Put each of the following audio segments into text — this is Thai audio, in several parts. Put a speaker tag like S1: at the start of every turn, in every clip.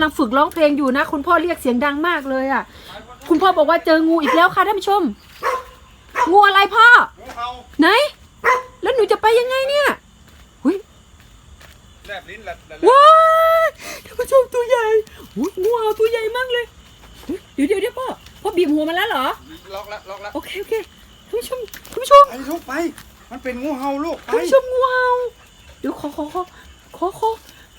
S1: ำลังฝึกร้องเพลงอยู่นะ คุณพ่อเรียกเสียงดังมากเลยอะ คุณพ่อบอกว่าเจองูอีกแล้วค่ะท่านผู้ชม งูอะไรพ่อ
S2: งูเห่า
S1: ไหน แล้วหนูจะไปยังไงเนี่ยหุย
S2: แลบลิ้นแลบแลบ
S1: ว้ายท่านผู้ชมตัวใหญ่หุยงูเห่าตัวใหญ่มากเลยอุ๊ยเดี๋ยวเดี๋ยวเดี๋ยวพ่อพ่อบีบหัวมันแล้วเหรอ
S2: ล็อกแล้วล็อกแล้ว
S1: โอเคโอเคท่านผู้ชมท่านผู้ชม
S2: ไปลูกไป มันเป็นงูเห่าลูกไป
S1: ท่านผู้ชมงูเห่าเดี๋ยวขอขอขอขอขอ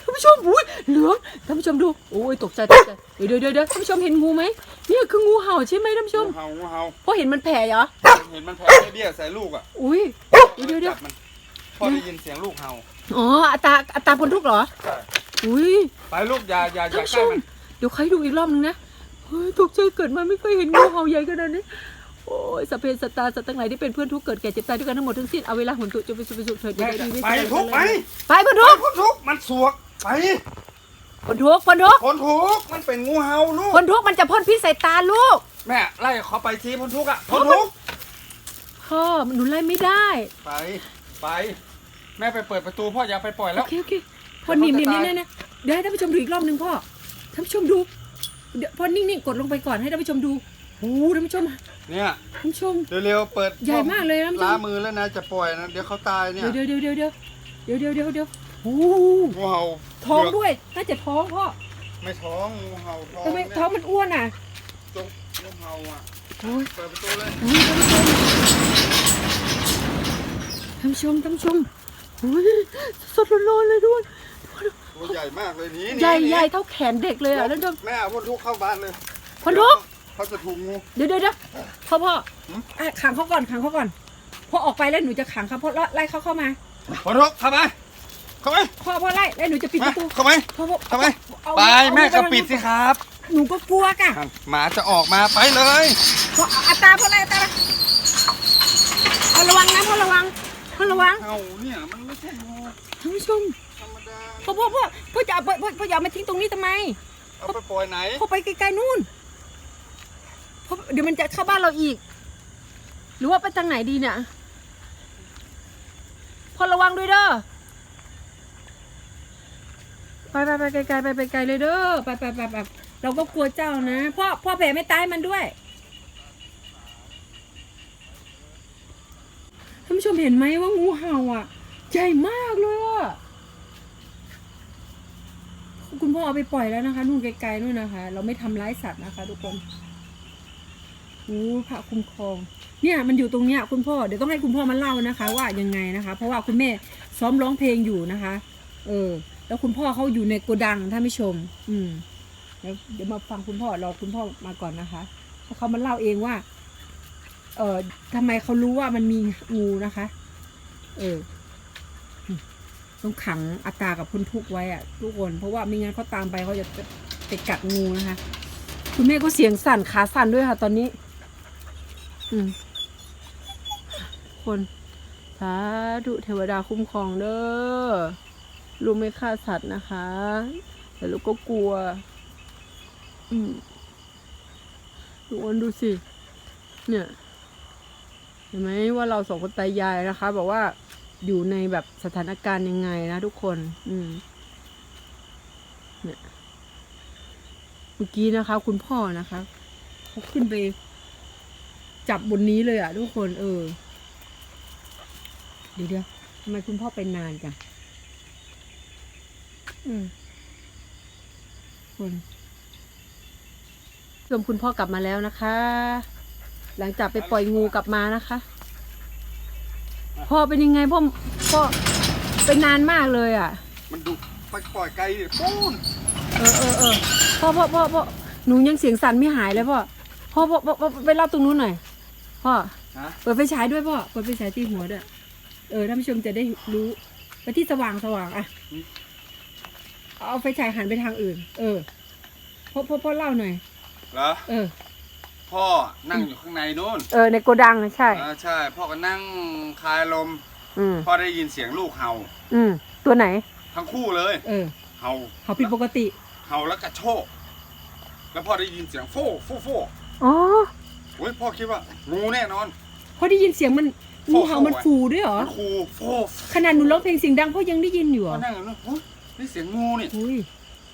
S1: ท่านผู้ชมอุ้ยเหลืองท่านผู้ชมดูโอ้ยตกใจตกใจเดี๋ยวเดี๋ยวเดี๋ยวเดี๋ยวท่านผู้ชมเห็นงูไหมเนี่ยคืองูเห่าใช่ไหมท่านผู้ชม
S2: งูเห่างูเห่า
S1: พ่อเห็นมันแผ่เหรอ
S2: เห็นมันแผ่เบี้ยใส่ลูกอะ
S1: อุ้ยเดี๋ยวเดี๋ยวเดี๋ยว
S2: จับมันพอได้ยินเสียงลูกเห่า
S1: อ๋ออัตราอัตราพลทุกข์เหรอ
S2: ใช่
S1: อุ้ย
S2: ไปลูกอย่าอย่าอ
S1: ท่าน
S2: ย่า
S1: ผู้
S2: ใก
S1: ช
S2: ล้
S1: ม
S2: มัน
S1: เดี๋ยวใครดูอีกรอบนึงนะเฮ้ยตกใจเกิดมาไม่เคยเห็นงูเห่าใหญ่ขนาดนี้โอ้ยสัพเพสัตตาสัตว์ทั้งหลายที่เป็นเพื่อนทุกข์เกิดแก่เจ็บตายด้วยกันทั้งหมดทั้งสิ้นเอาเวลาหุ่นตุจะไปสุขไปสุขเถิด
S2: แม่
S1: จะได้ดี
S2: ไปทุกไป
S1: ไปพลทุกข์
S2: คนทุกมันสวก ไป
S1: พลทุกข์พลทุกข์
S2: คนทุกมันเป็นงูเห่าลูก
S1: พลทุกข์มันจะพ่นพิษใส่ตาลูก
S2: แม่ไล่เขาไปทีคนทุกอะคนทุก
S1: พ่อหนูไล่ไม่ได้
S2: ไปไป แม่ไปเปิดประตูพ่ออย่าไปปล่อย
S1: โอ
S2: แล้ว
S1: เคโอเคพ่อนิ่ม
S2: เดี๋
S1: นิ่
S2: ยว
S1: ม
S2: เขาจะ
S1: นี่
S2: ตาย
S1: นะเดี๋ยวให้ท่านผู้ชมดูอีกรอบหนึ่งพ่อท่านผู้ชมดูเดี๋ยวพ่อนิ่งๆกดลงไปก่อนให้ท่านผู้ชมดูโอ้โหท่านผู้ชม
S2: เนี่ย
S1: ท่านผู้ชม
S2: เร็วๆเปิด
S1: ใหญ่มากเลยนะท่านผู้ช
S2: ล้ามมือแล้วนะจะปล่อยนะเดี๋ยวเขาตายเนี่ย
S1: เดี๋ยวเดี๋ยวเดี๋ยวเดี๋ยวเดี๋ยวเดี๋ยวเดี๋ยวเดี๋ยวโอ้โห
S2: งูเห่า
S1: ท้องด้วย น่าจะท้องพ่อ
S2: ไม่ท้องงูเห่าท้อง
S1: ทำไม
S2: เนี่ย
S1: ท้องมันอ้วนอะ
S2: จงงูเห่าอะ
S1: โอ้ย
S2: เปิดประตูเลย
S1: โอ้ยท่านผู้ชมท่านผู้ชมท่านผู้ชมโอ้ยสดร้อนๆเลยด้วย
S2: ตัวใหญ่มากเลยหนี่
S1: ใหญ่ใหญ่เท่าแขนเด็กเลยอะแล้วเดี๋ยว
S2: แม่เอาพ่นทุกเข้าบ้านเลย
S1: พ่นทุก
S2: เขาจะถูกงู
S1: เดี๋ยวเดี๋ยวเดี๋ยวพ่อพ่อ
S2: หืม
S1: อะขังเขาก่อนขังเขาก่อน พอออกไปแล้วหนูจะขังเขาเพราะไล่เขาเข้ามา
S2: พ่นทุกเข้าไป เข้าไป
S1: พ่อพ่อไล่แล้วหนูจะปิดป
S2: มา
S1: ระตู
S2: เข้าไป
S1: พ่อพ่อ
S2: เข้าไป
S1: เอา
S2: ไป
S1: เอา
S2: แม่
S1: เอา
S2: ก็ปิดสิครับ
S1: หนูก็กลัวก่ะ
S2: หมาจะออกมาไปเลย
S1: พ่อเอาอัตราพ่อไล่อัตราพ่อระวังนะพ่อระวังพ่อระวัง
S2: เอาเนี่ยมันไม่ใช่งู
S1: ท่านผู้ชม
S2: ธรรมดา
S1: พ่อพ่อพ่อพ่อจะเอาพ่อพ่อพ่ออย่าเอามาทิ้งตรงนี้ทำไม
S2: เอาไปปล่อยไหน
S1: พ่อไปไกลๆนู่นพ่อเดี๋ยวมันจะเข้าบ้านเราอีก หรือว่าไปทางไหนดีเนี่ยพ่อระวังด้วยเด้อ ไปไปไปไกลๆไปไปไกลเลยเด้อไปไปไปไปเราก็กลัวเจ้านะพ่อพ่อแผ่ไม่ตายมันด้วยท่านผู้ชมเห็นไหมว่างูเห่าอะ ใหญ่มากเลยอะคุณพ่อเอาไปปล่อยแล้วนะคะนู่นไกลๆนู่นนะคะ เราไม่ทำร้ายสัตว์นะคะทุกคนโอ้พระคุ้มครอง เนี่ยมันอยู่ตรงเนี้ยคุณพ่อเดี๋ยวต้องให้คุณพ่อมาเล่านะคะ ว่ายังไงนะคะ เพราะว่าคุณแม่ซ้อมร้องเพลงอยู่นะคะ เออ แล้วคุณพ่อเขาอยู่ในโกดังท่านผู้ชม อืมเดี๋ยวมาฟังคุณพ่อรอคุณพ่อมาก่อนนะคะเพราะเขามาเล่าเองว่า เอ่อทำไมเขารู้ว่ามันมีงูนะคะ เออต้องขังอัตรากับพ้นทุกไว้อะทุกคน เพราะว่าไม่งั้นเขาตามไปเขาจะไปกัดงูนะคะ คุณแม่ก็เสียงสั่นขาสั่นด้วยค่ะ ตอนนี้ อืมคนสาธุเทวดาคุ้มครองเด้อ ลูกไม่ฆ่าสัตว์นะคะ แต่ลูกก็กลัว อืมดูอ้นดูสิ เนี่ย เห็นไหมว่าเราสองคนตายายนะคะ บอกว่าอยู่ในแบบสถานการณ์ยังไงนะทุกคน อืม เนี่ย เมื่อกี้นะคะ คุณพ่อนะคะเขาขึ้นไป จับบนนี้เลยอะทุกคน เออ เดี๋ยวเดี๋ยวทำไมคุณพ่อไปนานจัง อืมคนชมคุณพ่อกลับมาแล้วนะคะ หลังจากไปปล่อยงูกลับมานะคะ พ่อเป็นยังไงพ่อพ่อเป็นนานมากเลยอะ
S2: มันดุไปปล่อยไกลดิปูน
S1: เออเออเออพ่อพ่อพ่อพ่อหนูยังเสียงสั่นไม่หายเลยพ่อพ่อพ่อพ่อพ่อไปเล่าตรงนู้นหน่อยพ่อ
S2: ฮะ
S1: เปิดไฟฉายด้วยพ่อเปิดไฟฉายที่หัวด้วยเออท่านผู้ชมจะได้รู้ไปที่สว่างสว่างอะ เอาไฟฉายหันไปทางอื่น เออพ่อพ่อพ่อเล่าหน่อย
S2: เหรอ
S1: เออ
S2: พ่อนั่งอยู่ข้างในนู้น
S1: เออในโกดังนะใช่
S2: อ่าใช่ พ่อก็นั่งคลายลม
S1: อืม
S2: พ่อได้ยินเสียงลูกเห่า
S1: อืมตัวไหน
S2: ทั้งคู่เลย
S1: เออ
S2: เห่า
S1: เขาผิดปกติ
S2: เห่าแล้วกระโชกแล้วพ่อได้ยินเสียงโฟ่โฟ่โฟ่
S1: อ๋อ
S2: โอ้ยพ่อคิดว่างูแน่นอน
S1: พอได้ยินเสียงมัน
S2: โฟ
S1: งูเห่ามัน
S2: โฟอะ
S1: ฟูด้วยเหรอ
S2: มันคูโฟ่
S1: ขนาดหนูร้องเพลงเสียงดังพ่อยังได้ยินอยู่เหร
S2: พ่อ
S1: อ
S2: นั่งอยู่นู้นโอ้ย นี่เสียงงูนี่
S1: อุ้ย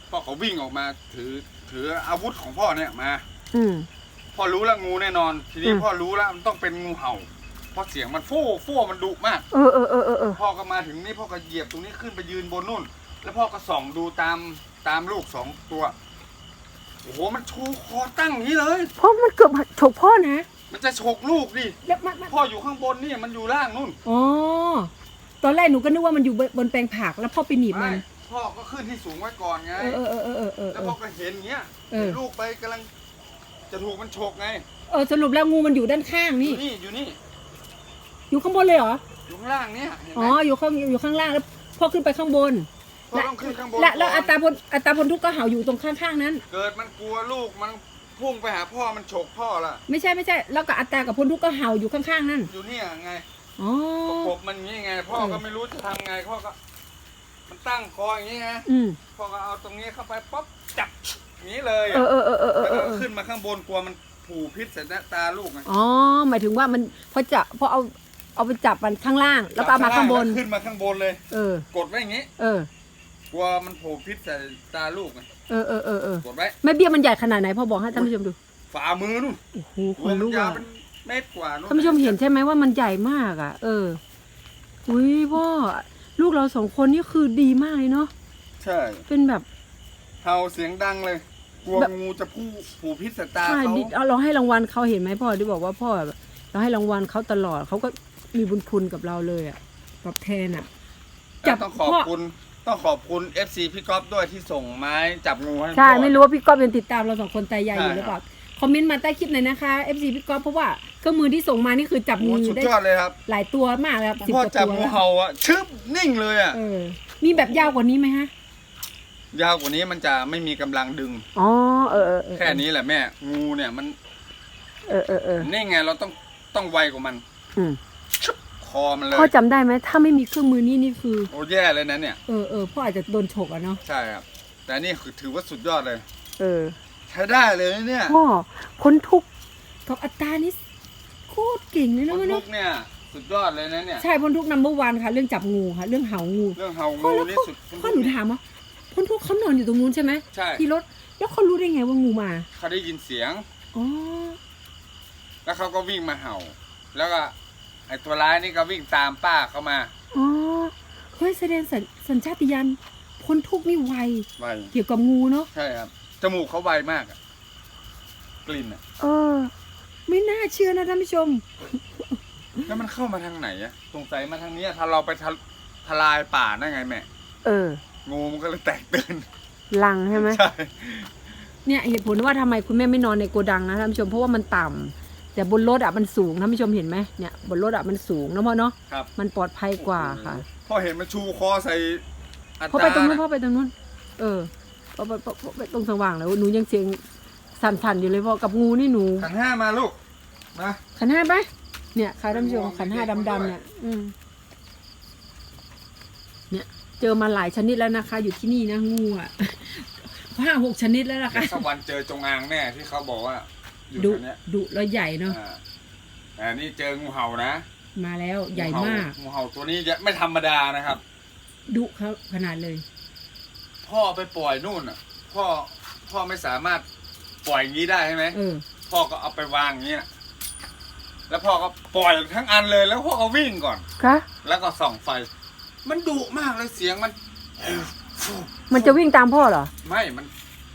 S2: พ่อเขาวิ่งออกมาถือถืออาวุธของพ่อเนี่ยมา
S1: อืม
S2: พ่อรู้แล้วงูแน่นอน ทีนี้
S1: อืม
S2: พ่อรู้แล้วมันต้องเป็นงูเห่า เพราะเสียงมันฟู่ฟู่มันดุมาก
S1: เออเออเออเออเออ
S2: พ่อก็มาถึงนี่พ่อก็เหยียบตรงนี้ขึ้นไปยืนบนนู่น แล้วพ่อก็ส่องดูตามตามลูกสองตัว โอ้โหมันชูคอตั้งอย่างนี้เลย
S1: เพราะมันเกือบฉกพ่อนะ
S2: มันจะฉกลูกดิ
S1: แล้วมันมัน
S2: พ่ออยู่ข้างบนนี่มันอยู่ล่างนู่น
S1: อ๋อตอนแรกหนูก็นึกว่ามันอยู่บนแปลงผักแล้วพ่อไปหนีบมัน
S2: ไม่ พ่อก็ขึ้นที่สูงไว้ก่อนไง
S1: เออเออเออเออเออ
S2: แล้ว
S1: เอ
S2: พ่อ
S1: อ
S2: ก็เห็นอย่างเงี้ย
S1: เออ
S2: เห็นลูกไปกำลังจะถูกมันฉกไง
S1: เออสรุปแล้วงูมันอยู่ด้านข้าง
S2: อ
S1: นี่
S2: ยู่นี่อยู่นี่
S1: อยู่ข้างบนเลยเหรอ
S2: อยู่ข้างล่างเนี่ยเห็นไห
S1: อ๋
S2: ม
S1: อ อยู่ข้างอยู่ข้างล่างแล้วพ่อขึ้นไปข้างบน
S2: พ่อต้องขึ้นข้างบน
S1: และแล้ว
S2: ก่
S1: อั
S2: น
S1: ตราพลอัตราพลทุกข์ก็เห่าอยู่ตรงข้างๆนั้น
S2: เกิดมันกลัวลูกมันพุ่งไปหาพ่อมันฉกพ่อละ
S1: ไม่ใช่ไม่ใช่ แล้วก็อัตรากับพลทุกข์ก็เห่าอยู่ข้างๆนั่น
S2: อยู่เนี่ยไง
S1: อ๋อ
S2: ประกบมันอย่างนี้ไง พ่อ
S1: เออ
S2: ก็ไม่รู้จะทำไงพ่อก็ มันตั้งคออย่างนี้ไง
S1: อืม
S2: พ่อก็เอาตรงนี้เข้าไปป๊อปจับอย่างนี้เลย
S1: เออเออเออเออเอ
S2: แล้ว
S1: อ
S2: ก็
S1: เออ
S2: ขึ้นมาข้างบนกลัวมันผูพิษใส่หน้าตาลูกไง
S1: อ๋อหมายถึงว่ามันพอจะพอเอาเอาไปจับมันข้างล่าง แล้วก็เอามาข้างบน
S2: แล้วขึ้นมาข้างบนเลย
S1: เออ
S2: กดไว้อย่างนี้
S1: เออ
S2: กลัวมันโผล่พิษใส่ตาลูกไง
S1: เออเออเออเออก
S2: ดไว้
S1: แม่เบี้ยมันใหญ่ขนาดไหนพ่อบอกให้ท่านผู้ชมดู
S2: ฝ่ามือนู่น
S1: โอ้โหข
S2: ตัวนมั
S1: ลุ
S2: น
S1: ก
S2: ยาว
S1: อะ
S2: เป็นเมตรกว่านู่น
S1: ท่านผู้ชมเห็นใช่ไหมว่ามันใหญ่มากอะ เอออุ้ยพ่อ ลูกเราสองคนนี่คือดีมากเลยเนาะ
S2: ใช่
S1: เป็นแบบ
S2: เห่าเสียงดังเลย กลัว
S1: แบบ
S2: งูจะผูผูพิษใส่ตา
S1: ใช่
S2: เขา
S1: ดิเอาเราให้รางวัลเขาเห็นไหมพ่อที่บอกว่าพ่อแบบเราให้รางวัลเขาตลอดเขาก็มีบุญคุณกับเราเลยอะตอบแทนอะจั
S2: จั
S1: บ
S2: บต้องขอบ
S1: พ่อ
S2: คุณต้องขอบคุณ FC พี่ก๊อฟด้วยที่ส่งไม้จับงูให้
S1: ใช่
S2: พ่อ
S1: ไม่รู้ว่าพี่ก๊อฟยังติดตามเราสองคนแต่ใหญ่อยู่
S2: ใช่
S1: หรือเปล่า คอมเมนต์มาใต้คลิปหน่อยนะคะ FC พี่ก๊อฟเพราะว่าเครื่องมือที่ส่งมานี่คือจับ
S2: โอ้
S1: งู
S2: สุด
S1: ได้
S2: ยอดเลยครับ
S1: หลายตัวมากแล้วสิบ
S2: พ่อก
S1: ว่า
S2: จับ
S1: ตัว
S2: งู
S1: แล้ว
S2: เห่าอะชึบนิ่งเลยอะ
S1: เออมีแบบยาวกว่านี้ไหมฮะ
S2: ยาวกว่านี้มันจะไม่มีกำลังดึง
S1: อ๋อเออเออเออ
S2: แค่นี้แหละแม่งูเนี่ยมัน
S1: เออเออเออ
S2: นี่ไงเราต้องต้องไวกว่ามัน
S1: อืม
S2: ชึบคอมันเลย
S1: พ่อจำได้ไหมถ้าไม่มีเครื่องมือนี่นี่คือ
S2: โอ้แย่เลยนะเนี่ย
S1: เออเออพ่ออาจจะโดนฉกอะเนาะ
S2: ใช่ครับ แต่นี่คือถือว่าสุดยอดเลย
S1: เออ
S2: ใช้ได้เลยนะเนี่ย
S1: พ่อพ้นทุกข์กับอัตรานี่โคตรเก่งเลย
S2: ค
S1: นะ
S2: น
S1: วะ
S2: ทุ
S1: เนาะ
S2: กเนี่ยสุดยอดเลยนะเนี่ย
S1: ใช่พ้นทุกนัมเบอร์วันค่ะ เรื่องจับงูค่ะ เรื่องเห่างู
S2: เรื่องเห่า
S1: พ่อ
S2: งู
S1: แล้ว
S2: นี่
S1: พ่อ
S2: สุด
S1: พ่อหนูถามว่าพ้นทุกเขานอนอยู่ตรงนู้นใช่ไหม
S2: ใช่
S1: ที่รถแล้วเขารู้ได้ไงว่างูมา
S2: เขาได้ยินเสียง
S1: อ๋อ
S2: แล้วเขาก็วิ่งมาเห่า แล้วก็ไอ้ตัวร้ายนี่ก็วิ่งตามป้าเขามา
S1: อ๋อเฮ้ยแสดงสัญสัญชาติยานพ้นทุกข์นี่ไว
S2: ไว
S1: เกี่ยวกับงูเนาะ
S2: ใช่ครับ จมูกเขาไวมากอะกลิ่นอะ
S1: เออ ไม่น่าเชื่อนะท่านผู้ชม
S2: แล้วมันเข้ามาทางไหนอะสงสัยมาทางเนี้ยถ้าเราไปทะทลายป่านั่นไงแม่
S1: เออ
S2: งูมันก็เลยแตกตื่น
S1: ลังใช่ไหม
S2: ใช่
S1: เนี่ยเหตุผลว่าทำไมคุณแม่ไม่นอนในโกดังนะท่านผู้ชมเพราะว่ามันต่ำแต่บนรถอะมันสูงท่านผู้ชมเห็นไหมเนี่ยบนรถอะมันสูงนะพ่อเนาะ
S2: ครับ
S1: มันปลอดภัยกว่าค่ะ
S2: พ่อเห็นมันชูคอใส่อัต
S1: พ่อไปตรงนู้นาพ่อไปตรงนู้น เออ พอไปพ่อพ่อไปตรงสว่างแล้วหนูยังเสียงสั่นๆอยู่เลยพอกับงูนี่หนู
S2: ขันห้ามาลูกมา
S1: ขันห้าไปเนี่ยค่ะท่านผู้ชมขันห้า
S2: ดำ
S1: ๆเนี่ยอืมเนี่ย เจอมาหลายชนิดแล้วนะคะ อยู่ที่นี่นะงูอะห้าหกชนิดแล้วนะคะ
S2: เดี๋ยวสักวันเจอจงอางแน่ที่เขาบอกว่าอยู่
S1: ดุ
S2: แถวเนี้ย
S1: ดุแล้วใหญ่เนาะ
S2: อ่าแต่นี่เจองูเห่านะ
S1: มาแล้วใหญ่มาก
S2: งูเห่าตัวนี้จะไม่ธรรมดานะครับ
S1: ดุเขาขนาดเลย
S2: พ่อไปปล่อยนู่นอะ พ่อพ่อไม่สามารถปล่อยอย่างนี้ได้ใช่ไหม
S1: เออ
S2: พ่อก็เอาไปวางอย่างเงี้ยแล้วพ่อก็ปล่อยทั้งอันเลยแล้วพ่อก็วิ่งก่อน
S1: คะ
S2: แล้วก็ส่องไฟ มันดุมากเลยเสียงมัน
S1: มันจะวิ่งตามพ่อเหรอ
S2: ไม่มัน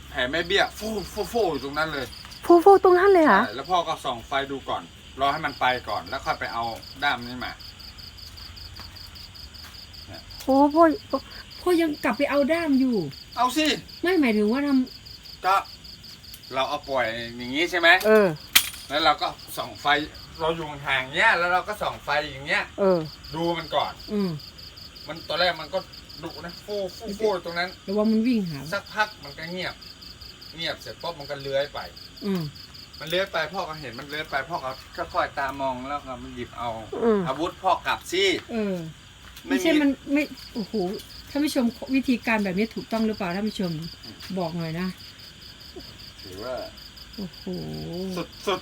S2: แผ่แม่เบี้ยฟูฟูฟูอยู่ตรงนั้นเลย
S1: ฟูฟูตรงนั้นเลยเหรอ
S2: ใช่แล้วพ่อก็ส่องไฟดูก่อน รอให้มันไปก่อน แล้วค่อยไปเอาด้ามนี้มา
S1: โอ้พ่อ พ่อยังกลับไปเอาด้ามอยู่
S2: เอาสิ
S1: ไม่หมายถึงว่าทำ
S2: ก็เราเอาปล่อยอย่างนี้ใช่ไหม
S1: เออ
S2: แล้วเราก็ส่องไฟเราอยู่ห่างๆเงี้ยแล้วเราก็ส่องไฟอย่างเงี้ย
S1: เออ
S2: ดูมันก่อน
S1: อืม
S2: มันตอนแรกมันก็ดุนะฟูฟูฟูตรงนั้น
S1: ระวังมันวิ่งหา
S2: สักพักมันก็เงียบ เงียบเสร็จปุ๊บมันก็เลื้อยไป
S1: อืม
S2: มันเลื้อยไปพ่อก็เห็นมันเลื้อยไปพ่อก็ค่อยๆตามองแล้วก็มันหยิบเอา
S1: อืม
S2: อาวุธพ่อกลับสิ
S1: เออ
S2: ไม่
S1: ไม่ใช่
S2: มี
S1: มันไม่โอ้โห ท่านผู้ชมวิธีการแบบนี้ถูกต้องหรือเปล่าท่านผู้ชมบอกหน่อยนะ
S2: ถือว่า
S1: โอ้โห
S2: สุดสุด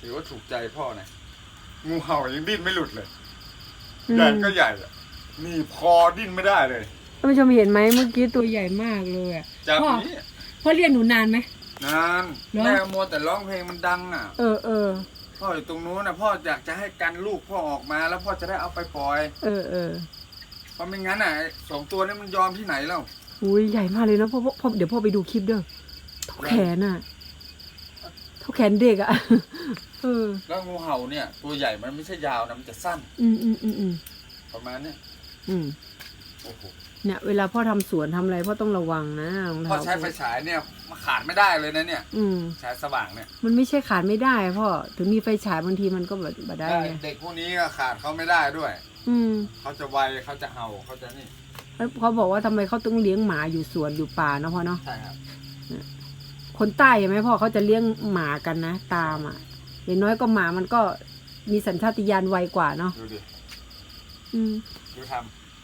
S2: ถือว่าถูกใจพ่อนะงูเห่ายังดิ้นไม่หลุดเลย
S1: อืม
S2: ใหญ่ก็ใหญ่อะนี่พอดิ้นไม่ได้เลย
S1: ท่านผู้ชมเห็นไหมเมื่อกี้ตัวใหญ่มากเลยอะ
S2: จับ
S1: พ่อ
S2: นี้
S1: พ่อเรียกหนูนานไหม
S2: นาน
S1: เหรอ
S2: แม่มัวแต่ร้องเพลงมันดังอะ
S1: เออเออ
S2: พ่ออยู่ตรงนู้นนะพ่ออยากจะให้กันลูกพ่อออกมาแล้วพ่อจะได้เอาไปปล่อย
S1: เออเออ
S2: เพ ราะไม่งั้นอะไอ้สองตัวนี้มันยอมที่ไหนแล้ว
S1: อุ้ยใหญ่มากเลยนะพ่อพ่อพ่อเดี๋ยวพ่อไปดูคลิปเด้อเท่าแขนอะเท่าแขนเด็กอะเออ
S2: แล้วงูเห่าเนี่ย ตัวใหญ่มันไม่ใช่ยาวนะมันจะสั้น
S1: อืมอืมอืมอืม
S2: ประมาณเนี้ย
S1: อืม
S2: โอ้โห
S1: เนี่ยเวลาพ่อทำสวนทำอะไรพ่อต้องระวังนะรอง
S2: พ่อ
S1: เท้า
S2: ใช้ไฟฉายเนี่ยมาขาดไม่ได้เลยนะเนี่ย
S1: อืม
S2: ฉายสว่างเนี่ย
S1: มันไม่ใช่ขาดไม่ได้พ่อถึงมีไฟฉายบางทีมันก็แบบบ่ได้ไง
S2: เด็กพวกนี้ก็ขาดเขาไม่ได้ด้วย
S1: อืม
S2: เขาจะไวเขาจะเห่าเขาจะนี่
S1: แล้วเขาบอกว่าทำไมเขาต้องเลี้ยงหมาอยู่สวนอยู่ป่าเนาะพ่อเนาะ
S2: ใช่ครับ
S1: คนใต้เห็นไหมพ่อเขาจะเลี้ยงหมากันนะตามอะอย่างน้อยก็หมามันก็มีสัญชาตญาณไวกว่าเนาะ
S2: ดูดิ
S1: อืม
S2: ดูท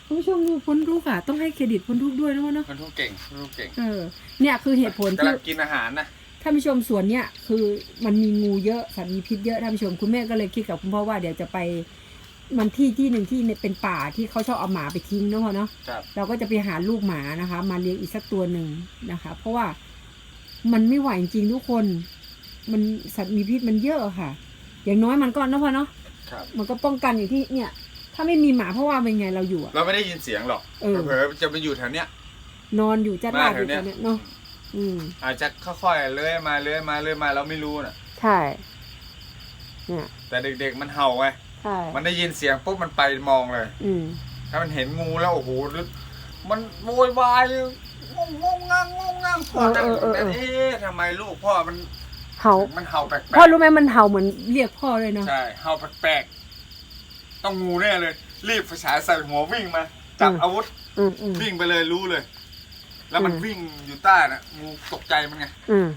S1: คุณผู้ชมดูพ้นทุกข์อะต้องให้เครดิตพ้นทุกข์ด้วยนะพ่อเนาะำ
S2: มันทุกเก่งมันทุกเก่ง
S1: เออเนี่ยคือเหตุผล
S2: กำ
S1: ที่
S2: ลังกินอาหารนะ
S1: ท่านผู้ชมสวนเนี่ยคือมันมีงูเยอะสัตว์มีพิษเยอะท่านผู้ชมคุณแม่ก็เลยคิดกับคุณพ่อว่าเดี๋ยวจะไป มันที่ที่หนึ่งที่เป็นป่าที่เขาชอบเอาหมาไปทิ้งเนาะพ่อเนาะ
S2: ครับ
S1: เราก็จะไปหาลูกหมานะคะ มาเลี้ยงอีกสักตัวหนึ่งนะคะ เพราะว่ามันไม่ไหวจริงๆทุกคน มันสัตว์มีพิษมันเยอะค่ะ อย่างน้อยมันก็นะพ่อเนาะ
S2: ครับ
S1: มันก็ป้องกันอย่างที่เนี่ย ถ้าไม่มีหมาเพราะว่าเป็นไงเราอยู่อะ
S2: เราไม่ได้ยินเสียงหรอก
S1: เออ
S2: เผลอๆจะไปอยู่แถวเนี้ย
S1: นอนอยู่จ้า
S2: มา
S1: ลาดอ
S2: แถ
S1: ยู่
S2: วเนี้
S1: ต
S2: ย
S1: อนเนี้ยเนาะอืม
S2: อาจจะค่อยๆเลื้อยมาเลื้อยมาเลื้อยมาเราไม่รู้น่ะ
S1: ใช่ เนี่ย
S2: แต่เด็กๆมันเห่าไง
S1: ใช่
S2: มันได้ยินเสียงปุ๊บมันไปมองเลย
S1: อืม
S2: ถ้ามันเห็นงูแล้วโอ้โหมันโวยวายงงงงังงงงังพ่อนั่งอยู่ตรงนั้นเอ๊ะทำไมลูกพ่อมัน
S1: เห่า
S2: มันเห่าแปลก
S1: พ่อรู้ไหมมันเห่าเหมือนเรียกพ่อเลยเนาะ
S2: ๆใช่เห่าแปลกๆต้องงูแน่เลย รีบไฟฉายใส่หัววิ่งมาจับอาวุธ
S1: อืมอืม
S2: วิ่งไปเลยรู้เลย แล้วมัน
S1: อืม
S2: วิ่งอยู่ใต้น่ะงูตกใจมันไง
S1: อืม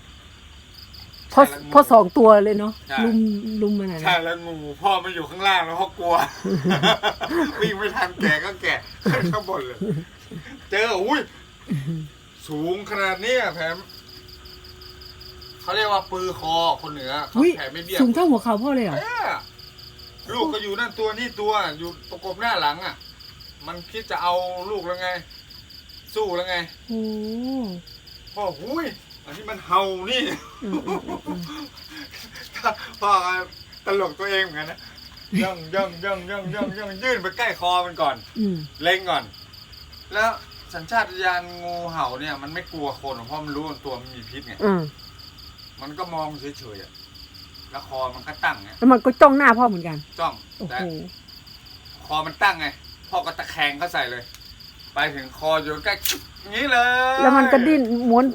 S1: เพราะ
S2: ใช่แล้วงู
S1: เพราะสองตัวเลยเนาะ
S2: ใช่
S1: ลุมลุมมันอะ
S2: ใช่
S1: นะ
S2: แล้วงูพ่อมันอยู่ข้างล่างแล้วพ่อกลัว วิ่งไม่ทันแกก็แกะขึ้นข้างบนเลย เจออุ้ยสูงขนาดนี้อะแถมเขาเรียกว่าปือคอคนเหนือเขา
S1: อุ้ย
S2: แผ่ไม่เบี้ย
S1: สูงเท่าหัวเข่าพ่อเลยเหรอ
S2: เอ้ยลูกก็อยู่นั่นตัวนี่ตัวอยู่ประกบหน้าหลังอะ มันคิดจะเอาลูกแล้วไง สู้แล้วไง
S1: โอ้
S2: พ่อหุย อันนี้มันเห่านี่
S1: อืมอืมอืมอืม
S2: พ่อก็ตลกตัวเองเหมือนกันนะย่องย่องย่องย่องย่องย่องยื่นไปใกล้คอมันก่อน
S1: อืม
S2: เล็งก่อน แล้วสัญชาตญาณงูเห่าเนี่ย มันไม่กลัวคนหรอกเพราะมันรู้ว่าตัวมันมีพิษไง
S1: อืม
S2: มันก็มองเฉยๆอะแล้วคอมันก็ตั้งไง
S1: แล้วมันก็จ้องหน้าพ่อเหมือนกัน
S2: จ้อง
S1: โอ้
S2: แต่
S1: โห
S2: คอมันตั้งไงพ่อก็ตะแคงเข้าใส่เลย ไปถึงคออยู่ใกล้อย่างนี้เลย
S1: แล้วมันก็ดิ้นม้วน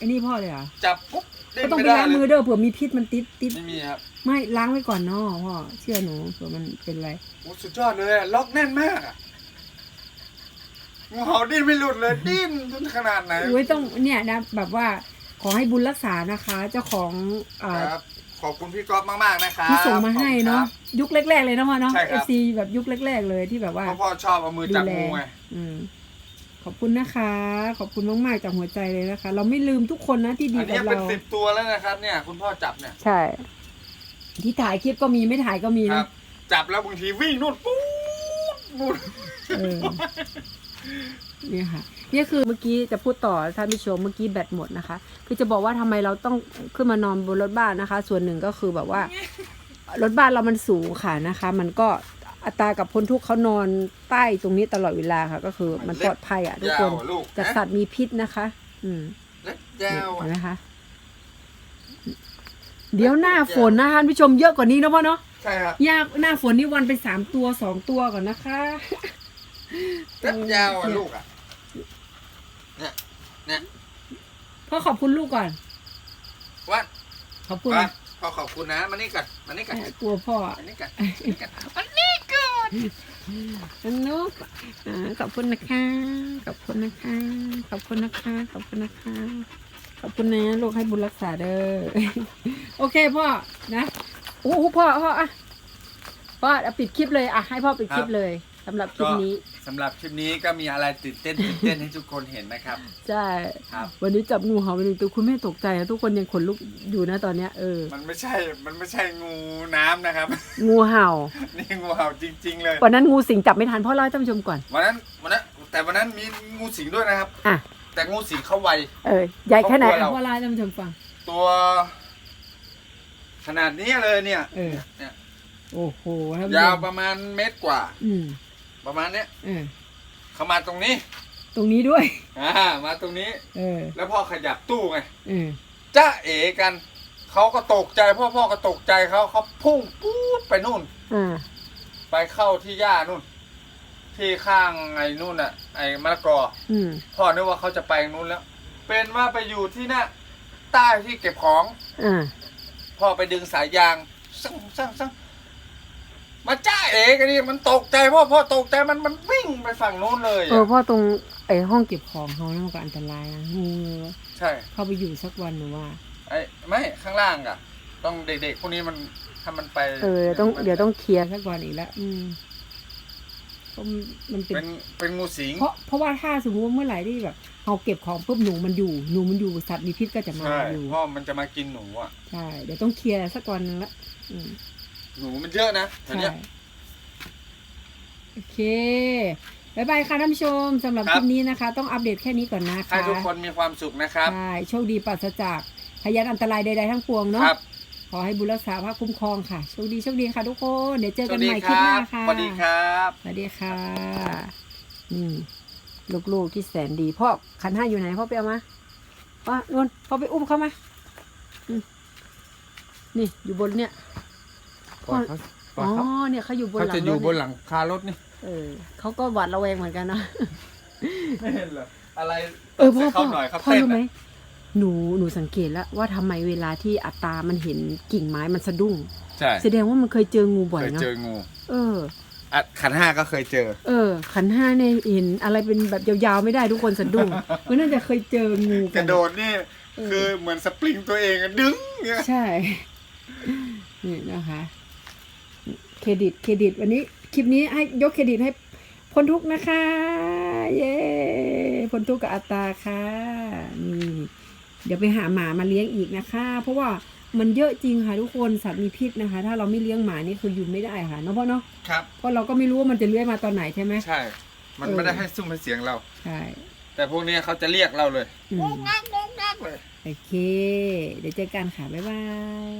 S1: ไอ้นี่พ่อเลยเหรอ
S2: จับปุ๊บดิ้
S1: ก็
S2: น
S1: ต้อง
S2: ไม่
S1: ไป
S2: ได้
S1: ล้าง
S2: เล
S1: มือยเด้อเผื่อมีพิษมันติดติด
S2: ไม่มีครับ
S1: ไม่ล้างไว้ก่อนเนาะพ่อเชื่อหนูเผื่อมันเป็นอะไร
S2: โอ้สุดยอดเลยอะล็อกแน่นมากอะงูเห่าดิ้นไม่หลุดเลยดิ้นจนขนาดไหน
S1: อุ้ยต้องเนี่ยนะแบบว่าขอให้บุญรักษานะคะ เจ้าของเอ่อ
S2: ครับ ขอบคุณพี่ก๊อฟมากๆนะครับ
S1: ที่ส่งมาให้เนาะ
S2: ขอบคุณ
S1: ยุคแรก ๆ เลยนะพ่อเนาะ
S2: ใช่ค
S1: เอ
S2: รับ
S1: ฟซีแบบยุคแรก ๆ เลยที่แบบ
S2: ค
S1: ว่า
S2: รับเพราะพ่อชอบเอามือจับงูไง
S1: อืม ขอบคุณนะคะ ขอบคุณมากๆจากหัวใจเลยนะคะ เราไม่ลืมทุกคนนะที่ดี
S2: อัน
S1: กั
S2: นี้
S1: บ
S2: เป็น
S1: เรา
S2: สิบตัวแล้วนะครับ เนี่ย คุณพ่อจับเนี่ย
S1: ใช่ ที่ถ่ายคลิปก็มีไม่ถ่ายก็มี
S2: ครั
S1: นะ
S2: บ จับแล้วบางทีวิ่งนู่นปุ๊บนู่น
S1: เออเนี่ยค่ะเนี่ยคือเมื่อกี้จะพูดต่อท่านผู้ชมเมื่อกี้แบตหมดนะคะ คือจะบอกว่าทำไมเราต้องขึ้นมานอนบนรถบ้านนะคะ ส่วนหนึ่งก็คือแบบว่า รถบ้านเรามันสูงค่ะนะคะ มันก็ อัตรากับพ้นทุกข์เขานอนใต้ตรงนี้ตลอดเวลาค่ะ ก็คือมันปลอดภัยอะทุก
S2: ยา
S1: คน
S2: วอะลูก
S1: จาก
S2: นะ
S1: สัตว์มีพิษนะคะ อืม
S2: เล็กยาว
S1: เห็
S2: อะ
S1: นไหมคะเดี๋ยวหน้าฝนนะท่านผู้ชมเยอะกว่านี้นะพ่อเนาะ
S2: ใช่ครับ
S1: ยากหน้าฝนนี่วันเป็นสามตัวสองตัวก่อนนะคะ
S2: เล็กยาวอะลูกอะเนี่ยเนี่ย
S1: พ่อขอบคุณลูกก่อน
S2: วัด
S1: ขอบคุณ
S2: วัดพ่อขอบคุณนะมานี่ก่อนมานี่ก่อน
S1: แหมกลัวพ่อ
S2: มานี่ก่อนมานี่ก่อนมานี่ก่อน
S1: นันนุกขอบคุณนะคะ ขอบคุณนะคะ ขอบคุณนะคะ ขอบคุณนะคะ ขอบคุณนะลูกให้บุญรักษาเด้อ โอเคพ่อ นะ โอ้พ่อพ่ออะพ่อเอาปิดคลิปเลย อะ ให้พ่อปิดคลิปเลยำหรับคลิปนี้
S2: สำหรับคลิปนี้ก็มีอะไรตื่นเต้นตื่นเต้นให้ทุกคนเห็นนะครับ
S1: ใช่
S2: ครับ
S1: วันนี้จับงูเห่าไปหนึ่งตัวคุณแม่ตกใจนะทุกคนยังขนลุกอยู่นะตอนเนี้ยเออ
S2: มันไม่ใช่ มันไม่ใช่งูน้ำนะครับ
S1: งูเห่า
S2: นี่งูเห่าจริง ๆ เลย
S1: วันนั้นงูสิงจับไม่ทันพ่อเล่าให้ท่านผู้ชมก่อน
S2: วันนั้นวันนั้นแต่วันนั้นมีงูสิงด้วยนะครับ
S1: อะ
S2: แต่งูสิงเข้าไว
S1: เออใหญ่แค่ไหน
S2: ครอบครัวเรา
S1: ว่าลายท่านผู้ชมฟัง
S2: ตัว ขนาดนี้เลยเนี่ย
S1: เออ
S2: เนี่ย
S1: โอ้โหท่านผู้ช
S2: ยาว
S1: ม
S2: ประมาณเมตรกว่า
S1: อืม
S2: ประมาณเนี้ย
S1: เออ
S2: เขามาตรงนี้
S1: ตรงนี้ด้วย
S2: อ่ามาตรงนี้
S1: เออ
S2: แล้วพ่อขยับตู้ไง
S1: เออ
S2: จ้าเอ๋กันเขาก็ตกใจพ่อพ่อก็ตกใจเขาเขาพุ่งปู๊ดไปนู่น
S1: อ่า
S2: ไปเข้าที่หญ้านู่น ที่ข้างไอ้นู่นอะ ไอ้มะละกอ
S1: อืม
S2: พ่อนึกว่าเขาจะไปนู่นแล้ว เป็นว่าไปอยู่ที่น่ะใต้ที่เก็บของ
S1: อ่า
S2: พ่อไปดึงสายยางซังซังซัง มาจ้าเอ๋กันนี่มันตกใจพ่อพ่อตกใจมันมันวิ่งไปฝั่งนู้นเลย
S1: เออ
S2: อะ
S1: เพราะตรงไอ้ห้องเก็บของเขาเนี่ยมันก็อันตรายนะงูเลย
S2: ใช่
S1: เข้าไปอยู่สักวันหรือว่า
S2: ไอ้ไม่ข้างล่างอะต้องเด็กๆพวกนี้มันถ้ามันไป
S1: เออเดี๋ยวต้องเดี๋ยวต้องเคลียร์สักวันอีกแล้วอืมเพราะมันเป็น
S2: เป็นเป็นงูสิง
S1: เพราะเพราะว่าถ้าสมมติว่าเมื่อไหร่ที่แบบเราเก็บของปุ๊บหนูมันอยู่หนูมันอยู่สัตว์มีพิษก็จะมา
S2: ใช่
S1: อยู่
S2: เพราะมันจะมากินหนูอะ
S1: ใช่ เดี๋ยวต้องเคลียร์สักวันนึงละอืม
S2: หนูมันเยอะนะแถว
S1: ใช่
S2: เนี้ย
S1: โอเคบายบายค่ะท่านผู้ชมสำหรับ
S2: ค
S1: ครับลิปนี้นะคะ ต้องอัปเดตแค่นี้ก่อนนะคะ
S2: ให้ทุกคนมีความสุขนะครับ
S1: ใช่โชคดีปราศจากพยานอันตรายใดๆทั้งปวงเนาะ
S2: ครับ
S1: ขอให้บุญรักษาพระคุ้มครองค่ะโชคดีโชคดีค่ะทุกคนเดี๋ยวเจอ
S2: ส
S1: กั
S2: วันส
S1: ให
S2: ดี
S1: ม่
S2: ค
S1: คลิป
S2: รั
S1: หน้า
S2: บ
S1: ค่ะ
S2: สวัสดีครับ
S1: สวัสดีค่ะนี่ลูกๆที่แสนดีพ่อขันห้าอยู่ไหนพ่อไปเอามาพ่อนวลพ่อไปอุ้มเขามาอืมนี่อยู่บนเนี่ย
S2: ปล่อยเขาปล่
S1: อ๋
S2: อ
S1: อย
S2: เขา
S1: เนี่ยเขาอยู่บนห
S2: เขา
S1: ลัง
S2: จะอยู่
S1: รถ
S2: บนหลังคารถนี่
S1: เออเขาก็หวาดระแวงเหมือนกันนะ
S2: ไม่เห็นเหรออะไร
S1: เออพ่อพ่
S2: เขา
S1: อ
S2: หน่อยเขา
S1: พ่อ
S2: เต้น
S1: รู้ไหม
S2: อะ
S1: หนูหนูสังเกตแล้วว่าทำไมเวลาที่อัตรามันเห็นกิ่งไม้มันสะดุ้ง
S2: ใช่
S1: แสดงว่ามันเคยเจองูบ่อย
S2: เคย
S1: เนาะ
S2: เจองู
S1: เออ
S2: อะขันห้าก็เคยเจอ
S1: เออ ขันห้าเนี่ยเห็นอะไรเป็นแบบยาวๆไม่ได้ทุกคนสะดุ้ง มันน่าจะเคยเจองู
S2: ก
S1: กั
S2: ระ
S1: น
S2: โดดนี่
S1: เออ
S2: คือเหมือนสปริงตัวเองอะดึงเนี่ย
S1: ใช่ นี่นะคะ เครดิตเครดิต วันนี้คลิปนี้ให้ยกเครดิตให้พ้นทุกข์นะคะ เย้พ้นทุกข์กับอัตตาค่ะนี่เดี๋ยวไปหาหมามาเลี้ยงอีกนะคะ เพราะว่ามันเยอะจริงค่ะทุกคนสัตว์มีพิษนะคะ ถ้าเราไม่เลี้ยงหมานี่คืออยู่ไม่ได้ค่ะเนาะพ่อเนาะ
S2: ครับ
S1: เพราะเราก็ไม่รู้ว่ามันจะเลื้อยมาตอนไหนใช่ไหม
S2: ใช่ มัน
S1: เออ
S2: ไม่ได้ให้ซุ้มให้เสียงเรา
S1: ใช่
S2: แต่พวกนี้เขาจะเรียกเราเลย
S1: อื
S2: ง
S1: ม
S2: กงักงกงักเลย
S1: โอเค เดี๋ยวเจอกันค่ะ บ๊ายบาย